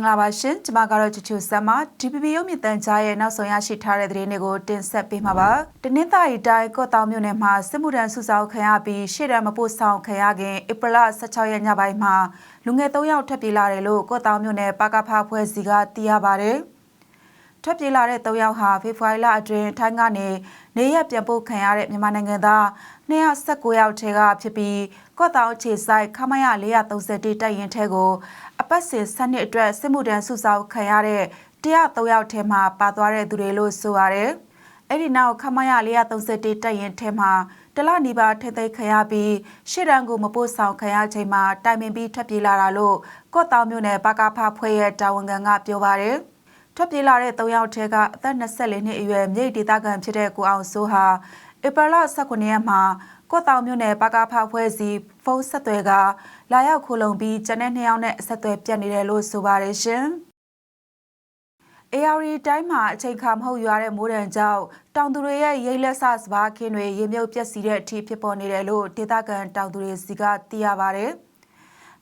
င်္ဂလာပါရှင်ကျွန်မကတော့ချူချူဆမ်မ DPP ရုပ်မြင့်တန်ကြားရဲ့နောက်ဆုံးရရှိထားတဲ့သတင်းတွေကိုတင်ဆက်ပေးမှာပါတနင်္သာရီတိုင်းကော့တောင်မြို့နယ်မှာစစ်မှုထမ်းစုဆောင်ခံရပြီးရှေ့တန်းမပို့ဆောင်ခံရခင်ဧပြီလ16ရက်ညပိုင်းမှာလူငယ်3ယောက်ထပ်ပြေးလာတယ်လို့ကော့တောင်မြို့နယ်ပါကဖဖွဲ့စီကသိရပါတယ် ထွက်ပြေးလာတဲ့၃ယောက်ဟာဖေဖော်ဝါရီလအတွင်းထိုင်းကနေနေရက်ပြန်ပို့ခံရတဲ့မြန်မာနိုင်ငံသား219ယောက်ထဲကဖြစ်ပြီးကော့တောင်ခြေဆိုင်ခမရ430တိတိုက်ရင်ထဲကိုအပတ်စဉ်စနစ်အတွက်စစ်မှုထမ်းစုဆောင်ခံရတဲ့103ယောက်ထဲမှာပါသွားတဲ့သူတွေလို့ဆိုရတယ်။အဲ့ဒီနောက်ခမရ430တိတိုက်ရင်ထဲမှာတလနီပါထိသိမ်းခံရပြီးရှေ့တန်းကိုမပို့ဆောင်ခံရချိန်မှာတိုင်ပင်ပြီးထွက်ပြေးလာတာလို့ကော့တောင်မြို့နယ်ပါကားဖဖွဲ့ရဲ့တာဝန်ခံကပြောပါတယ်။ ထွက်ပြေးလာတဲ့၃ယောက်ထဲကအသက်24နှစ်အရွယ်မြိတ်ဒေသခံဖြစ်တဲ့ကိုအောင်စိုးဟာဧပြီလ19ရက်မှာကော့တောင်မြို့နယ်ပါကားဖဖွဲ့စီဖုန်းဆက်သွယ်ကလာရောက်ခိုလုံပြီးကျန်တဲ့နှစ်ယောက်နဲ့အဆက်အသွယ်ပြတ်နေတယ်လို့ဆိုပါတယ်ရှင်။ AR တိုင်းမှာအချိန်ခါမဟုတ်ရွာတဲ့မိုးတံကြောင့်တောင်သူတွေရဲ့ရိတ်လက်ဆစပါးခင်းတွေရေမြုပ်ပျက်စီးတဲ့အထိဖြစ်ပေါ်နေတယ်လို့ဒေသခံတောင်သူတွေစီကသိရပါဗျ။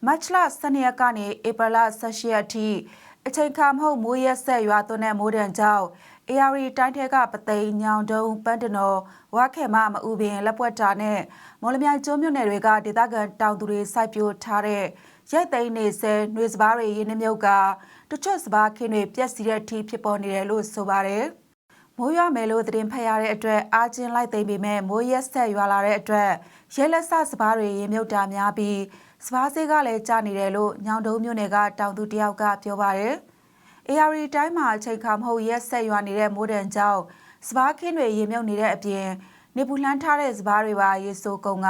မတ်လ12ရက်ကနေဧပြီလ18ရက်အထိ အချိန်ခါမဟုတ်မိုးရက်ဆက်ရွာသွန်းတဲ့မိုးတံကြောင့် AR တိုင်းထဲကပသိမ်ညောင်တုံပန်းတနော်ဝါခဲမမအူပင်လက်ပွက်တာနဲ့မော်လမြိုင်ကျွန်းမြို့နယ်တွေကဒေသခံတောင်သူတွေစိုက်ပျိုးထားတဲ့ရိုက်သိမ်းနေဆဲနှွေစပားတွေရင်းနှမြုပ်ကတချို့စပားခင်းတွေပြက်စီတဲ့အထိဖြစ်ပေါ်နေတယ်လို့ဆိုပါတယ်မိုးရွာမယ်လို့သတင်းဖတ်ရတဲ့အတွက်အားချင်းလိုက်သိမ့်ပေမဲ့မိုးရက်ဆက်ရွာလာတဲ့အတွက်ရဲလက်ဆစပားတွေရင်မြုပ်တာများပြီး စပားစေးကလည်းကျနေတယ်လို့ညောင်တုံးမြို့နယ်ကတောင်သူတယောက်ကပြောပါတယ်။ AR တိုင်းမှာအချိန်ခါမဟုတ်ရက်ဆက်ရွာနေတဲ့မိုးတံကြောင့်စပားခင်းတွေရေမြုပ်နေတဲ့အပြင်နေပူလှမ်းထားတဲ့စပားတွေပါရေဆိုးကုန်က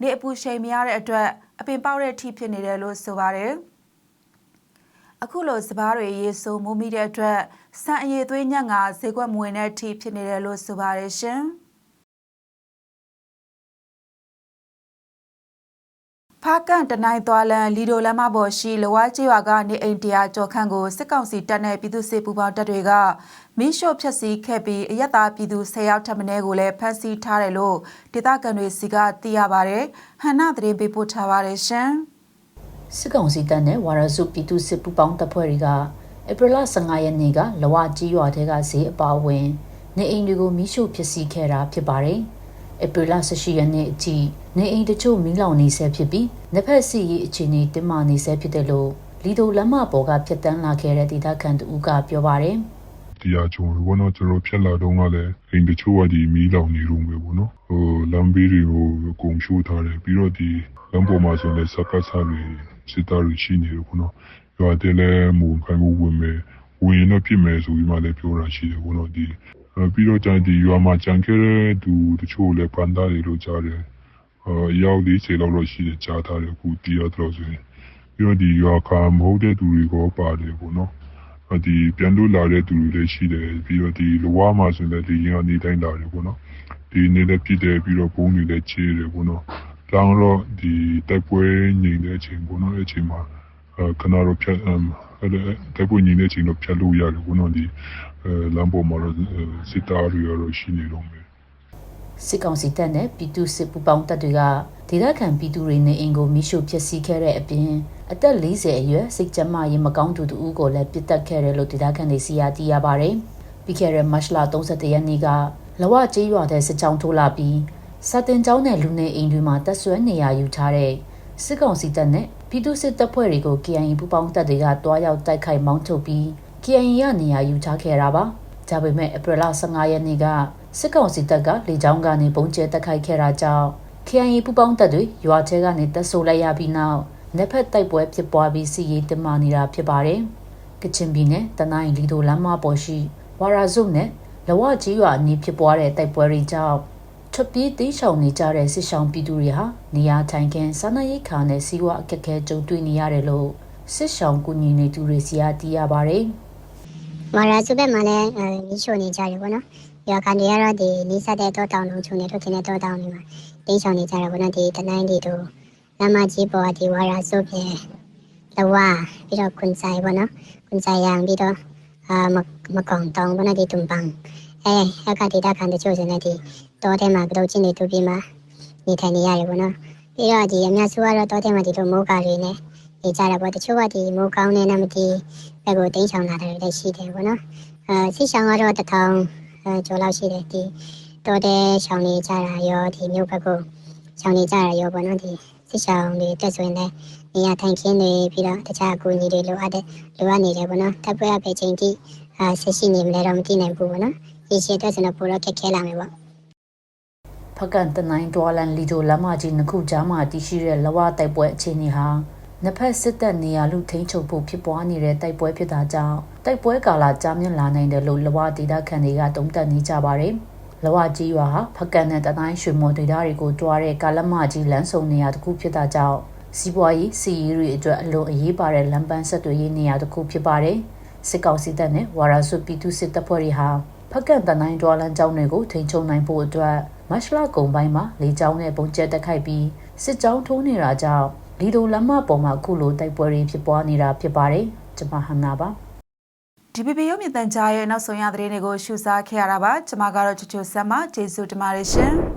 နေအပူချိန်မရတဲ့အတွက်အပင်ပေါက်တဲ့အထိဖြစ်နေတယ်လို့ဆိုပါတယ်။အခုလိုစပားတွေရေဆိုးမိုးမိတဲ့အတွက်ဆန်အရည်သွေးညံ့ကဈေးကွက်မဝင်တဲ့အထိဖြစ်နေတယ်လို့ဆိုပါတယ်ရှင်။ ဖားကန်တနိုင်သွားလန်လီဒိုလမ်းမပေါ်ရှိလဝါကျေးရွာကနေအိမ်တရာကျော်ခန့်ကိုစစ်ကောင်စီတပ်နဲ့ပြည်သူ့စစ်ပူးပေါင်းတပ်တွေကမီးရှို့ဖျက်ဆီးခဲ့ပြီးအရက်သားပြည်သူ10ယောက်ထပ်မံကိုလည်းဖမ်းဆီးထားတယ်လို့ဒေသခံတွေစီကသိရပါဗျ။ဟန်နာသတင်းပေးပို့ထားပါတယ်ရှင်။စစ်ကောင်စီတပ်နဲ့ဝါရစုပြည်သူ့စစ်ပူးပေါင်းတပ်ဖွဲ့တွေကဧပြီလ15ရက်နေ့ကလဝကြီးရွာထဲကဈေးအပါအဝင်နေအိမ်တွေကိုမီးရှို့ဖျက်ဆီးခဲ့တာဖြစ်ပါတယ်။ ဧပြီလ18ရက်နေ့အထိနေအိမ်တချို့မီးလောင်နေဆဲဖြစ်ပြီးနှစ်ဖက်စီရေးအခြေအနေတင်းမာနေဆဲဖြစ်တယ်လို့လီဒိုလမ်းမပေါ်ကဖြတ်တန်းလာခဲ့တဲ့ဒေသခံတူကပြောပါတယ်ဒီအကျုံဘောနော်ကျွန်တော်ဖြတ်လာတော့ကလည်းအိမ်တချို့ကဒီမီးလောင်နေရုံပဲပေါ့နော်ဟိုလမ်းဘေးတွေကိုအကုန်ရှိုးထားတယ်ပြီးတော့ဒီလမ်းပေါ်မှာဆိုလည်းစကားစားတွေစစ်သားတွေရှိနေတယ်ပေါ့နော်ရွာတဲ့လည်းမူခိုင်မှုဝင်မယ်ဝင်ရင်တော့ဖြစ်မယ်ဆိုပြီးမှလည်းပြောတာရှိတယ်ပေါ့နော်ဒီ ပြီးတော့ကျန်ဒီရွာမှာကြံခဲ့တဲ့သူတချို့လည်းပန်သားတွေလို့ကြားတယ်အာရောက်40လောက်တော့ရှိတယ်ကြားထားတယ်အခုတီးရတော့ဆိုရင်ပြီးတော့ဒီရွာကမဟုတ်တဲ့သူတွေကပါတယ်ပေါ့နော်ဒီပြန်လို့လာတဲ့သူတွေလည်းရှိတယ်ပြီးတော့ဒီလဝါမှာဆိုရင်လည်းဒီရင်ကနေတိုင်းလာတယ်ပေါ့နော်ဒီနေလည်းပြစ်တယ်ပြီးတော့ဘုံတွေလည်းချေးတယ်ပေါ့နော်တောင်းတော့ဒီတိုက်ပွဲငြိမ်တဲ့အချိန်ပေါ့နော်အချိန်မှာခဏတော့ဖြတ် အဲ့ဒါတိုက်ပွဲငြိမ်တဲ့အချိန်တော့ဖြတ်လို့ရတယ်ပေါ့နော်ဒီလမ်းပေါ်မှာတော့စစ်သားတွေရောရှိနေတော့မယ်စစ်ကောင်စီတပ်နဲ့ပြည်သူစစ်ပူးပေါင်းတပ်တွေကဒေသခံပြည်သူတွေနေအိမ်ကိုမိရှုဖျက်ဆီးခဲ့တဲ့အပြင်အသက်40အရွယ်စိတ်ကြမ်းမာရေးမကောင်းသူတူကိုလည်းပြစ်တက်ခဲ့တယ်လို့ဒေသခံတွေစီယာသိရပါတယ်။ပြီးခဲ့တဲ့မတ်လ31ရက်နေ့ကလဝကျေးရွာတဲ့စစ်ကြောင်းထိုးလာပြီးစာတင်ကျောင်းနဲ့လူနေအိမ်တွေမှာတပ်ဆွဲနေရယူထားတဲ့စစ်ကောင်စီတပ်နဲ့ ပြည်သူစစ်တပ်ဖွဲ့တွေကို KIA ပူးပေါင်းတပ်တွေကတွားရောက်တိုက်ခိုက်မောင်းထုတ်ပြီး KIA ရနေရာယူထားခဲ့တာပါ။ဒါပေမဲ့ဧပြီလ15ရက်နေ့ကစစ်ကောင်စီတပ်ကလေကြောင်းကနေပုံကျဲတက်ခိုက်ခဲ့တာကြောင့် KIA ပူပေါင်းတပ်တွေရွာထဲကနေတပ်ဆိုးလိုက်ရပြီးနောက်နှစ်ဖက်တိုက်ပွဲဖြစ်ပွားပြီးစီရေးတင်မာနေတာဖြစ်ပါတယ်။ကချင်ပြည်နယ်တနိုင်းလီဒိုလမ်းမပေါ်ရှိဝါရာဇုနဲ့လဝကြီးရွာအနီးဖြစ်ပွားတဲ့တိုက်ပွဲတွေကြောင့် ထွက်ပြေးတိရှောင်နေကြတဲ့စစ်ရှောင်ပြည်သူတွေဟာနေရာထိုင်ခင်းစားနပ်ရိက္ခာနဲ့စီးပွားအခက်အခဲကြုံတွေ့နေရတယ်လို့စစ်ရှောင်ကူညီနေသူတွေစီကသိရပါတယ်။ဝါရာစုဘက်မှာလည်းမီးရှို့နေကြတယ်ပေါ့နော်။ရွာကန်တွေကတော့ဒီနီးစပ်တဲ့တောတောင်လုံးချုံနေထုတ်ခင်တဲ့တောတောင်တွေမှာတင်းဆောင်နေကြတယ်ပေါ့နော်ဒီတနိုင်းဒီတို့လမ်းမကြီးပေါ်ဒီဝါရာစုပြေလဝပြီးတော့ခွန်ဆိုင်ပေါ့နော်။ခွန်ဆိုင်ရံပြီးတော့အာမမကောင်တောင်ပေါ့နော်ဒီတုံပန်း အဲအခါဒေတာခံတချို့စနေဒီတောထဲမှာကတော့ချင်းနေတူပြီးမှနေထိုင်နေရတယ်ပေါ့နော်။ပြီးတော့ဒီအများစုကတော့တောထဲမှာဒီလိုမိုးကာတွေနဲ့နေကြတာပေါ့တချို့ကဒီမိုးကောင်းတဲ့နမတီဘက်ကိုတင်းချောင်လာတယ်လည်းရှိတယ်ပေါ့နော်အဲဆိရှောင်းကတော့တစ်ထောင်အဲကျော်လောက်ရှိတယ်ဒီတော်တဲ့ရှောင်းနေကြတာရောဒီမြို့ဘက်ကိုရှောင်းနေကြတာရောပေါ့နော်ဒီဆိရှောင်းတွေတက်ဆိုရင်လည်းနေရာထိုင်ခင်းတွေပြီးတော့တခြားအကူအညီတွေလိုအပ်တဲ့လိုအပ်နေတယ်ပေါ့နော်တပ်ပွဲအပေချင်းတိအဲဆက်ရှိနေမလဲတော့မသိနိုင်ဘူးပေါ့နော် ဒီရှေ့အတွက်ကျွန်တော်ပိုတော့ခက်ခဲလာမယ်ပေါ့ဖက်ကန်တနိုင်းတွာလန်လီဒိုလမ်းမကြီးနှစ်ခုကြားမှာတည်ရှိတဲ့လဝတိုက်ပွဲအခြေအနေဟာနှစ်ဖက်စစ်တပ်နေရာလူထိန်းချုပ်ဖို့ဖြစ်ပွားနေတဲ့တိုက်ပွဲဖြစ်တာကြောင့်တိုက်ပွဲကာလကြာမြင့်လာနိုင်တယ်လို့လဝဒေသခံတွေကတုံ့တက်နေကြပါတယ်။လဝကြီးရွာဟာဖက်ကန်နဲ့တနိုင်းရွှေမော်ဒေသတွေကိုတွားတဲ့ကာလမကြီးလမ်းစုံနေရာတစ်ခုဖြစ်တာကြောင့်စီးပွားရေးစီးရေးတွေအတွက်အလွန်အရေးပါတဲ့လမ်းပန်းဆက်သွယ်ရေးနေရာတစ်ခုဖြစ်ပါတယ်။စစ်ကောင်စီတပ်နဲ့ဝါရာစုပြည်သူစစ်တပ်ဖွဲ့တွေဟာ ဖက်ကန်တနိုင်းတွာလန်ကျောင်းတွေကိုထိန်းချုပ်နိုင်ဖို့အတွက်မတ်လကုံပိုင်းမှာလေကြောင်းနဲ့ပုံကျဲတက်ခိုက်ပြီးစစ်ကြောင်းထိုးနေတာကြောင့်လီဒိုလမ်းမပေါ်မှာခုလိုတိုက်ပွဲတွေဖြစ်ပွားနေတာဖြစ်ပါတယ်။ကျွန်မဟန်နာပါ DPP ရုပ်မြင်သံကြားရဲ့နောက်ဆုံးရသတင်းတွေကိုရှုစားခဲ့ရတာပါကျွန်မကတော့ချူချူဆမ်မကျေးဇူးတင်ပါတယ်ရှင်